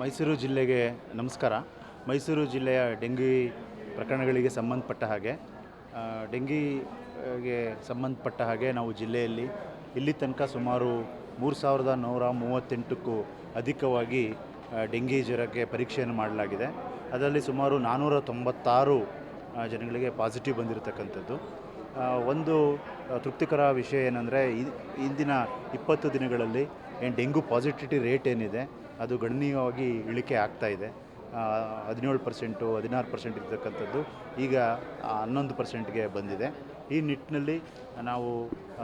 ಮೈಸೂರು ಜಿಲ್ಲೆಗೆ ನಮಸ್ಕಾರ. ಮೈಸೂರು ಜಿಲ್ಲೆಯ ಡೆಂಗಿ ಪ್ರಕರಣಗಳಿಗೆ ಸಂಬಂಧಪಟ್ಟ ಹಾಗೆ ಡೆಂಗಿಗೆ ಸಂಬಂಧಪಟ್ಟ ಹಾಗೆ ನಾವು ಜಿಲ್ಲೆಯಲ್ಲಿ ಇಲ್ಲಿ ತನಕ ಸುಮಾರು ಮೂರು ಸಾವಿರದ ನೂರ ಮೂವತ್ತೆಂಟಕ್ಕೂ ಅಧಿಕವಾಗಿ ಡೆಂಗಿ ಜ್ವರಕ್ಕೆ ಪರೀಕ್ಷೆಯನ್ನು ಮಾಡಲಾಗಿದೆ. ಅದರಲ್ಲಿ ಸುಮಾರು ನಾನ್ನೂರ ತೊಂಬತ್ತಾರು ಜನಗಳಿಗೆ ಪಾಸಿಟಿವ್ ಬಂದಿರತಕ್ಕಂಥದ್ದು. ಒಂದು ತೃಪ್ತಿಕರ ವಿಷಯ ಏನಂದರೆ ಇಂದಿನ ಇಪ್ಪತ್ತು ದಿನಗಳಲ್ಲಿ ಏನು ಡೆಂಗು ಪಾಸಿಟಿವಿಟಿ ರೇಟ್ ಏನಿದೆ ಅದು ಗಣನೀಯವಾಗಿ ಇಳಿಕೆ ಆಗ್ತಾ ಇದೆ. ಹದಿನೇಳು ಪರ್ಸೆಂಟು, ಹದಿನಾರು ಪರ್ಸೆಂಟ್ ಇರ್ತಕ್ಕಂಥದ್ದು ಈಗ ಹನ್ನೊಂದು ಪರ್ಸೆಂಟ್ಗೆ ಬಂದಿದೆ. ಈ ನಿಟ್ಟಿನಲ್ಲಿ ನಾವು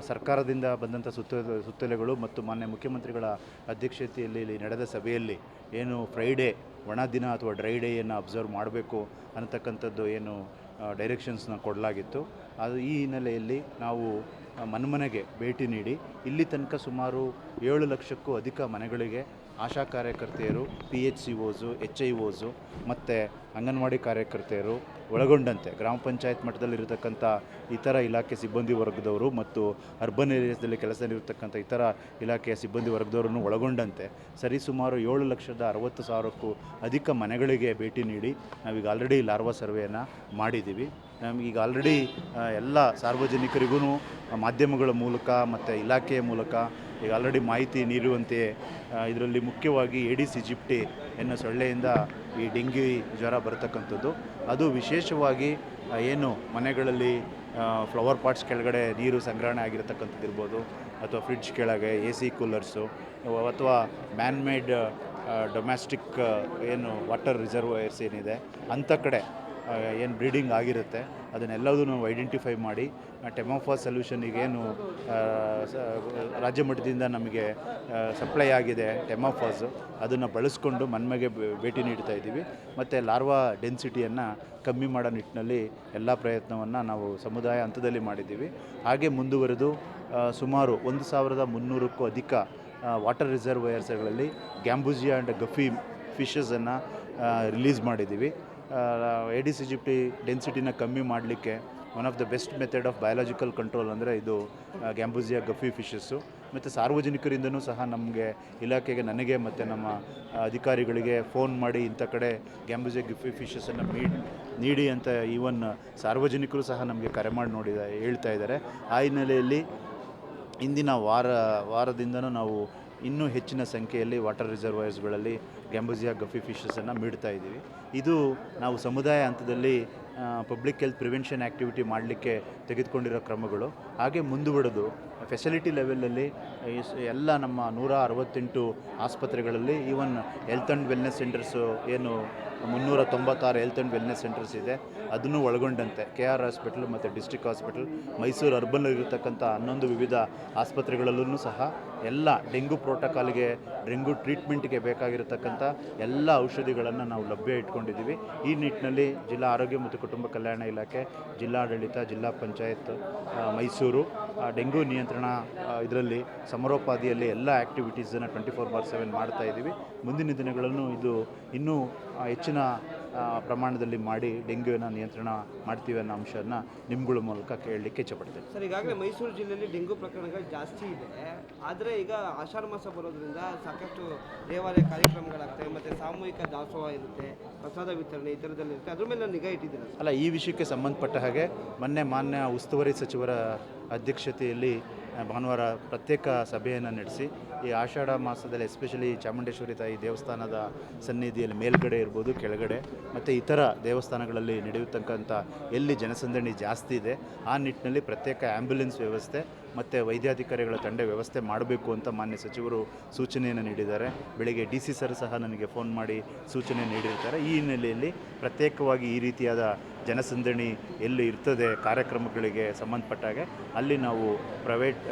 ಸರ್ಕಾರದಿಂದ ಬಂದಂಥ ಸುತ್ತ, ಸುತ್ತಲೆಗಳು ಮತ್ತು ಮಾನ್ಯ ಮುಖ್ಯಮಂತ್ರಿಗಳ ಅಧ್ಯಕ್ಷತೆಯಲ್ಲಿ ಇಲ್ಲಿ ನಡೆದ ಸಭೆಯಲ್ಲಿ ಏನು ಫ್ರೈಡೇ ಒಣ ದಿನ ಅಥವಾ ಡ್ರೈ ಡೇಯನ್ನು ಅಬ್ಸರ್ವ್ ಮಾಡಬೇಕು ಅನ್ನತಕ್ಕಂಥದ್ದು ಏನು ಡೈರೆಕ್ಷನ್ಸ್ನ ಕೊಡಲಾಗಿತ್ತು. ಅದು ಈ ಹಿನ್ನೆಲೆಯಲ್ಲಿ ನಾವು ಮನೆಮನೆಗೆ ಭೇಟಿ ನೀಡಿ ಇಲ್ಲಿ ತನಕ ಸುಮಾರು ಏಳು ಲಕ್ಷಕ್ಕೂ ಅಧಿಕ ಮನೆಗಳಿಗೆ ಆಶಾ ಕಾರ್ಯಕರ್ತೆಯರು P H C Os H I Os ಮತ್ತು ಅಂಗನವಾಡಿ ಕಾರ್ಯಕರ್ತೆಯರು ಒಳಗೊಂಡಂತೆ ಗ್ರಾಮ ಪಂಚಾಯತ್ ಮಟ್ಟದಲ್ಲಿರತಕ್ಕಂಥ ಇತರ ಇಲಾಖೆ ಸಿಬ್ಬಂದಿ ವರ್ಗದವರು ಮತ್ತು ಅರ್ಬನ್ ಏರಿಯಾಸ್ದಲ್ಲಿ ಕೆಲಸ ನೀಡಿರ್ತಕ್ಕಂಥ ಇತರ ಇಲಾಖೆಯ ಸಿಬ್ಬಂದಿ ವರ್ಗದವರನ್ನು ಒಳಗೊಂಡಂತೆ ಸರಿಸುಮಾರು ಏಳು ಲಕ್ಷದ ಅರವತ್ತು ಸಾವಿರಕ್ಕೂ ಅಧಿಕ ಮನೆಗಳಿಗೆ ಭೇಟಿ ನೀಡಿ ನಾವೀಗ ಆಲ್ರೆಡಿ ಲಾರ್ವಾ ಸರ್ವೆಯನ್ನು ಮಾಡಿದ್ದೀವಿ. ನಮಗೀಗ ಆಲ್ರೆಡಿ ಎಲ್ಲ ಸಾರ್ವಜನಿಕರಿಗೂ ಮಾಧ್ಯಮಗಳ ಮೂಲಕ ಮತ್ತು ಇಲಾಖೆಯ ಮೂಲಕ ಈಗ ಆಲ್ರೆಡಿ ಮಾಹಿತಿ ನೀಡುವಂತೆ ಇದರಲ್ಲಿ ಮುಖ್ಯವಾಗಿ ಏಡಿಸ್ ಇಜಿಪ್ಟಿ ಎನ್ನೋ ಸೊಳ್ಳೆಯಿಂದ ಈ ಡೆಂಗ್ಯೂ ಜ್ವರ ಬರತಕ್ಕಂಥದ್ದು. ಅದು ವಿಶೇಷವಾಗಿ ಏನು ಮನೆಗಳಲ್ಲಿ ಫ್ಲವರ್ ಪಾಟ್ಸ್ ಕೆಳಗಡೆ ನೀರು ಸಂಗ್ರಹಣೆ ಆಗಿರತಕ್ಕಂಥದ್ದು ಇರ್ಬೋದು, ಅಥವಾ ಫ್ರಿಡ್ಜ್ ಕೆಳಗೆ ಎ ಸಿ ಕೂಲರ್ಸು ಅಥವಾ ಮ್ಯಾನ್ ಮೇಡ್ ಡೊಮ್ಯಾಸ್ಟಿಕ್ ಏನು ವಾಟರ್ ರಿಸರ್ವೈರ್ಸ್ ಏನಿದೆ, ಅಂಥ ಕಡೆ ಏನು ಬ್ರೀಡಿಂಗ್ ಆಗಿರುತ್ತೆ ಅದನ್ನೆಲ್ಲದೂ ನಾವು ಐಡೆಂಟಿಫೈ ಮಾಡಿ ಟೆಮೋಫಾ ಸೊಲ್ಯೂಷನಿಗೇನು ರಾಜ್ಯ ಮಟ್ಟದಿಂದ ನಮಗೆ ಸಪ್ಲೈ ಆಗಿದೆ ಟೆಮೋಫಾಸು ಅದನ್ನು ಬಳಸ್ಕೊಂಡು ಮನ್ಮೆಗೆ ಭೇಟಿ ನೀಡ್ತಾ ಇದ್ದೀವಿ. ಮತ್ತು ಲಾರ್ವಾ ಡೆನ್ಸಿಟಿಯನ್ನು ಕಮ್ಮಿ ಮಾಡೋ ನಿಟ್ಟಿನಲ್ಲಿ ಎಲ್ಲ ಪ್ರಯತ್ನವನ್ನು ನಾವು ಸಮುದಾಯ ಹಂತದಲ್ಲಿ ಮಾಡಿದ್ದೀವಿ. ಹಾಗೆ ಮುಂದುವರೆದು ಸುಮಾರು ಒಂದು ಸಾವಿರದ ಮುನ್ನೂರಕ್ಕೂ ಅಧಿಕ ವಾಟರ್ ರಿಸರ್ವೈರ್ಸ್ಗಳಲ್ಲಿ ಗ್ಯಾಂಬುಜಿಯಾ ಆ್ಯಂಡ್ ಗಫಿ ಫಿಶಸನ್ನು ರಿಲೀಸ್ ಮಾಡಿದ್ದೀವಿ. ಎಡಿಸ್ ಇಜಿಪ್ಟಿ ಡೆನ್ಸಿಟಿನ ಕಮ್ಮಿ ಮಾಡಲಿಕ್ಕೆ one of the best method of biological control ಅಂದರೆ ಇದು ಗ್ಯಾಂಬೂಸಿಯಾ ಗಫಿ ಫಿಶಸ್ಸು ಮತ್ತು ಸಾರ್ವಜನಿಕರಿಂದನೂ ಸಹ ನಮಗೆ ಇಲಾಖೆಗೆ ನನಗೆ ಮತ್ತು ನಮ್ಮ ಅಧಿಕಾರಿಗಳಿಗೆ ಫೋನ್ ಮಾಡಿ ಇಂಥ ಕಡೆ ಗ್ಯಾಂಬೂಸಿಯಾ ಗಫಿ ಫಿಶಸ್ಸನ್ನು ಮೀಟ್ ನೀಡಿ ಅಂತ ಈವನ್ ಸಾರ್ವಜನಿಕರು ಸಹ ನಮಗೆ ಕರೆ ಮಾಡಿ ನೋಡಿದ, ಹೇಳ್ತಾ ಇದ್ದಾರೆ. ಆ ಹಿನ್ನೆಲೆಯಲ್ಲಿ ಇಂದಿನ ವಾರ, ವಾರದಿಂದನೂ ನಾವು ಇನ್ನೂ ಹೆಚ್ಚಿನ ಸಂಖ್ಯೆಯಲ್ಲಿ ವಾಟರ್ ರಿಸರ್ವಾಯರ್ಸ್ಗಳಲ್ಲಿ ಗ್ಯಾಂಬೋಸಿಯಾ ಗಫಿ ಫಿಶಸನ್ನು ಮೀಡ್ತಾ ಇದ್ದೀವಿ. ಇದು ನಾವು ಸಮುದಾಯ ಹಂತದಲ್ಲಿ ಪಬ್ಲಿಕ್ ಹೆಲ್ತ್ ಪ್ರಿವೆನ್ಷನ್ ಆ್ಯಕ್ಟಿವಿಟಿ ಮಾಡಲಿಕ್ಕೆ ತೆಗೆದುಕೊಂಡಿರೋ ಕ್ರಮಗಳು. ಹಾಗೆ ಮುಂದುವರೆದು ಫೆಸಿಲಿಟಿ ಲೆವೆಲಲ್ಲಿ ಎಲ್ಲ ನಮ್ಮ ನೂರ ಅರವತ್ತೆಂಟು ಆಸ್ಪತ್ರೆಗಳಲ್ಲಿ even health and wellness centres ಏನು ಮುನ್ನೂರ ತೊಂಬತ್ತಾರು ಹೆಲ್ತ್ ಆ್ಯಂಡ್ ವೆಲ್ನೆಸ್ ಸೆಂಟರ್ಸ್ ಇದೆ. ಅದನ್ನು ಒಳಗೊಂಡಂತೆ ಕೆ ಆರ್ ಹಾಸ್ಪಿಟಲ್ ಮತ್ತು ಡಿಸ್ಟಿಕ್ ಹಾಸ್ಪಿಟಲ್ ಮೈಸೂರು ಅರ್ಬನ್ನಲ್ಲಿರ್ತಕ್ಕಂಥ ಹನ್ನೊಂದು ವಿವಿಧ ಆಸ್ಪತ್ರೆಗಳಲ್ಲೂ ಸಹ ಎಲ್ಲ ಡೆಂಗು ಪ್ರೋಟೋಕಾಲ್ಗೆ, ಡೆಂಗು ಟ್ರೀಟ್ಮೆಂಟ್ಗೆ ಬೇಕಾಗಿರತಕ್ಕಂಥ ಎಲ್ಲ ಔಷಧಿಗಳನ್ನು ನಾವು ಲಭ್ಯ ಇಟ್ಕೊಂಡಿದ್ದೀವಿ. ಈ ನಿಟ್ಟಿನಲ್ಲಿ ಜಿಲ್ಲಾ ಆರೋಗ್ಯ ಮತ್ತು ಕುಟುಂಬ ಕಲ್ಯಾಣ ಇಲಾಖೆ, ಜಿಲ್ಲಾಡಳಿತ, ಜಿಲ್ಲಾ ಪಂಚಾಯತ್ ಮೈಸೂರು ಆ, ಡೆಂಗು ನಿಯಂತ್ರಣ ಇದರಲ್ಲಿ ಸಮರೋಪಾದಿಯಲ್ಲಿ ಎಲ್ಲ ಆ್ಯಕ್ಟಿವಿಟೀಸನ್ನು ಟ್ವೆಂಟಿ ಫೋರ್ ಬಾರ್ ಸೆವೆನ್ ಮಾಡ್ತಾ ಇದ್ದೀವಿ ಮುಂದಿನ ದಿನಗಳನ್ನು ಇದು ಇನ್ನೂ ಹೆಚ್ಚಿನ ಪ್ರಮಾಣದಲ್ಲಿ ಮಾಡಿ ಡೆಂಗ್ಯೂನ ನಿಯಂತ್ರಣ ಮಾಡ್ತೀವಿ ಅನ್ನೋ ಅಂಶವನ್ನು ನಿಮ್ಗಳ ಮೂಲಕ ಕೇಳಲಿಕ್ಕೆ ಇಚ್ಛಪಡ್ತೇನೆ. ಸರ್ ಈಗಾಗಲೇ ಮೈಸೂರು ಜಿಲ್ಲೆಯಲ್ಲಿ ಡೆಂಗು ಪ್ರಕರಣಗಳು ಜಾಸ್ತಿ ಇದೆ. ಆದರೆ ಈಗ ಆಷಾಢ ಮಾಸ ಬರೋದ್ರಿಂದ ಸಾಕಷ್ಟು ದೇವಾಲಯ ಕಾರ್ಯಕ್ರಮಗಳಾಗ್ತವೆ ಮತ್ತು ಸಾಮೂಹಿಕ ದಾಸೋಹ ಇರುತ್ತೆ ಪ್ರಸಾದ ವಿತರಣೆ ಈ ಥರದಲ್ಲಿ ಇರುತ್ತೆ. ಅದ್ರ ಮೇಲೆ ನಿಗಾ ಇಟ್ಟಿದ್ದೀನಿ ಅಲ್ಲ ಈ ವಿಷಯಕ್ಕೆ ಸಂಬಂಧಪಟ್ಟ ಹಾಗೆ ಮೊನ್ನೆ ಮಾನ್ಯ ಉಸ್ತುವಾರಿ ಸಚಿವರ ಅಧ್ಯಕ್ಷತೆಯಲ್ಲಿ ಭಾನುವಾರ ಪ್ರತ್ಯೇಕ ಸಭೆಯನ್ನು ನಡೆಸಿ, ಈ ಆಷಾಢ ಮಾಸದಲ್ಲಿ ಎಸ್ಪೆಷಲಿ ಚಾಮುಂಡೇಶ್ವರಿ ತಾಯಿ ದೇವಸ್ಥಾನದ ಸನ್ನಿಧಿಯಲ್ಲಿ ಮೇಲ್ಗಡೆ ಇರ್ಬೋದು, ಕೆಳಗಡೆ, ಮತ್ತು ಇತರ ದೇವಸ್ಥಾನಗಳಲ್ಲಿ ನಡೆಯತಕ್ಕಂಥ ಎಲ್ಲಿ ಜನಸಂದಣಿ ಜಾಸ್ತಿ ಇದೆ, ಆ ನಿಟ್ಟಿನಲ್ಲಿ ಪ್ರತ್ಯೇಕ ಆ್ಯಂಬುಲೆನ್ಸ್ ವ್ಯವಸ್ಥೆ ಮತ್ತು ವೈದ್ಯಾಧಿಕಾರಿಗಳ ತಂಡ ವ್ಯವಸ್ಥೆ ಮಾಡಬೇಕು ಅಂತ ಮಾನ್ಯ ಸಚಿವರು ಸೂಚನೆಯನ್ನು ನೀಡಿದ್ದಾರೆ. ಬೆಳಿಗ್ಗೆ ಡಿ ಸಿ ಸರ್ ಸಹ ನನಗೆ ಫೋನ್ ಮಾಡಿ ಸೂಚನೆ ನೀಡಿರ್ತಾರೆ. ಈ ಹಿನ್ನೆಲೆಯಲ್ಲಿ ಪ್ರತ್ಯೇಕವಾಗಿ ಈ ರೀತಿಯಾದ ಜನಸಂದಣಿ ಎಲ್ಲಿ ಇರ್ತದೆ ಕಾರ್ಯಕ್ರಮಗಳಿಗೆ ಸಂಬಂಧಪಟ್ಟಾಗೆ ಅಲ್ಲಿ ನಾವು ಪ್ರೈವೇಟ್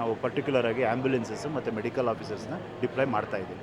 ನಾವು ಪರ್ಟಿಕ್ಯುಲರ್ ಆಗಿ ಆ್ಯಂಬುಲೆನ್ಸಸ್ ಮತ್ತು ಮೆಡಿಕಲ್ ಆಫೀಸರ್ಸ್ನ ಡಿಪ್ಲೈ ಮಾಡ್ತಾ ಇದ್ದೀವಿ.